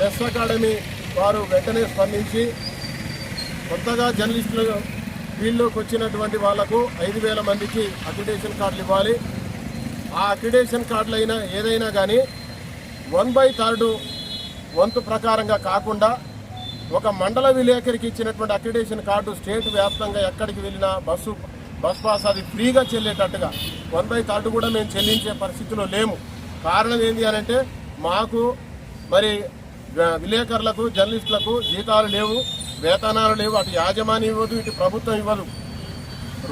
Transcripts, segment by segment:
Press academy వారు వెంటనే స్పందించి కొత్తగా జర్నలిస్టులు ఫీల్డ్లోకి వచ్చినటువంటి వాళ్ళకు ఐదు వేల మందికి అక్రిడేషన్ కార్డులు ఇవ్వాలి. ఆ అక్రిడేషన్ కార్డులు అయినా ఏదైనా కానీ వన్ బై థర్డ్ వంతు ప్రకారంగా కాకుండా ఒక మండల విలేకరికి ఇచ్చినటువంటి అక్రిడేషన్ కార్డు స్టేట్ వ్యాప్తంగా ఎక్కడికి వెళ్ళినా బస్సు బస్ పాస్ అది ఫ్రీగా చెల్లేటట్టుగా వన్ బై థర్డ్ కూడా మేము చెల్లించే పరిస్థితిలో లేము. కారణం ఏంటి అని అంటే మాకు మరి విలేకరులకు జర్నలిస్టులకు జీతాలు లేవు వేతనాలు లేవు అటు యాజమాన్యం ఇవ్వదు ఇటు ప్రభుత్వం ఇవ్వదు.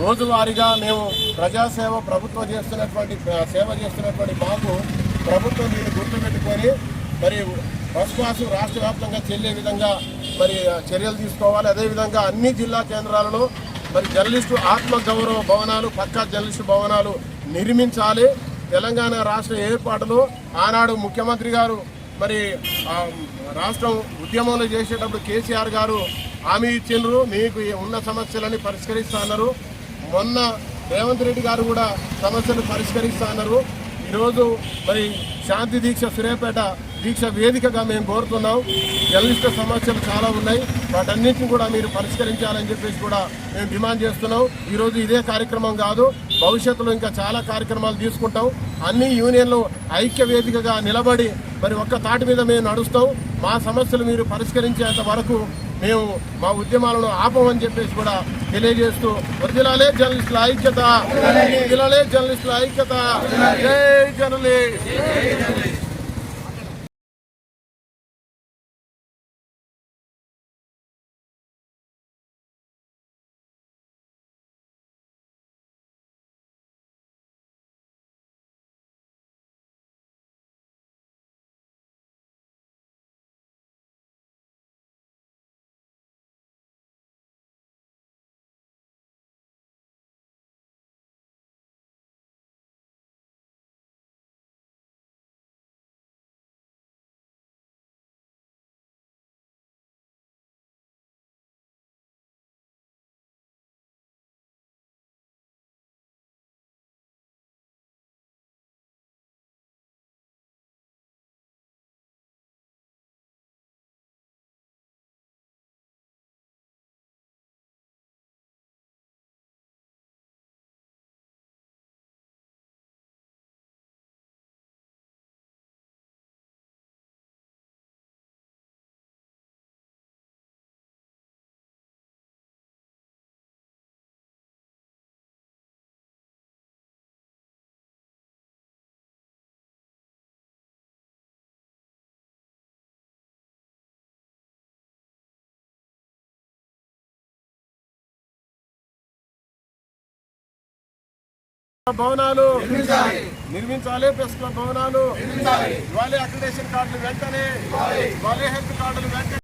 రోజువారీగా మేము ప్రజాసేవ ప్రభుత్వం చేస్తున్నటువంటి సేవ చేస్తున్నటువంటి మాకు ప్రభుత్వం దీన్ని గుర్తుపెట్టుకొని మరి బస్ పాసు రాష్ట్ర వ్యాప్తంగా చెల్లే విధంగా మరి చర్యలు తీసుకోవాలి. అదేవిధంగా అన్ని జిల్లా కేంద్రాలలో మరి జర్నలిస్టు ఆత్మ గౌరవ భవనాలు పక్కా జర్నలిస్టు భవనాలు నిర్మించాలి. తెలంగాణ రాష్ట్ర ఏర్పాటులో ఆనాడు ముఖ్యమంత్రి గారు మరి రాష్ట్రం ఉద్యమంలో చేసేటప్పుడు కేసీఆర్ గారు హామీ ఇచ్చిండ్రు మీకు ఉన్న సమస్యలని పరిష్కరిస్తా అన్నారు. మొన్న రేవంత్ రెడ్డి గారు కూడా సమస్యలు పరిష్కరిస్తా అన్నారు. ఈరోజు మరి శాంతి దీక్ష సూర్యాపేట దీక్ష వేదికగా మేము కోరుతున్నాం. జర్నలిస్టు సమస్యలు చాలా ఉన్నాయి. వాటన్నింటిని కూడా మీరు పరిష్కరించాలని చెప్పేసి కూడా మేము డిమాండ్ చేస్తున్నాం. ఈరోజు ఇదే కార్యక్రమం కాదు భవిష్యత్తులో ఇంకా చాలా కార్యక్రమాలు తీసుకుంటాం. అన్ని యూనియన్లు ఐక్య వేదికగా నిలబడి మరి ఒక్క తాటి మీద మేము నడుస్తాం. మా సమస్యలు మీరు పరిష్కరించేంత వరకు మేము మా ఉద్యమాలను ఆపమని చెప్పేసి కూడా తెలియజేస్తూ వర్దిలాలే జర్నలిస్టుల ఐక్యత. వర్దిలాలే జర్నలిస్టుల ఐక్యత. జై జర్నలిస్ట్. భవనాలు నిర్మించాలి. ప్రెస్ క్లబ్ భవనాలు ఇవ్వాలి అక్రిడేషన్ కార్డులు వెంటనే ఇవ్వాలి. హెల్త్ కార్డులు వెంటనే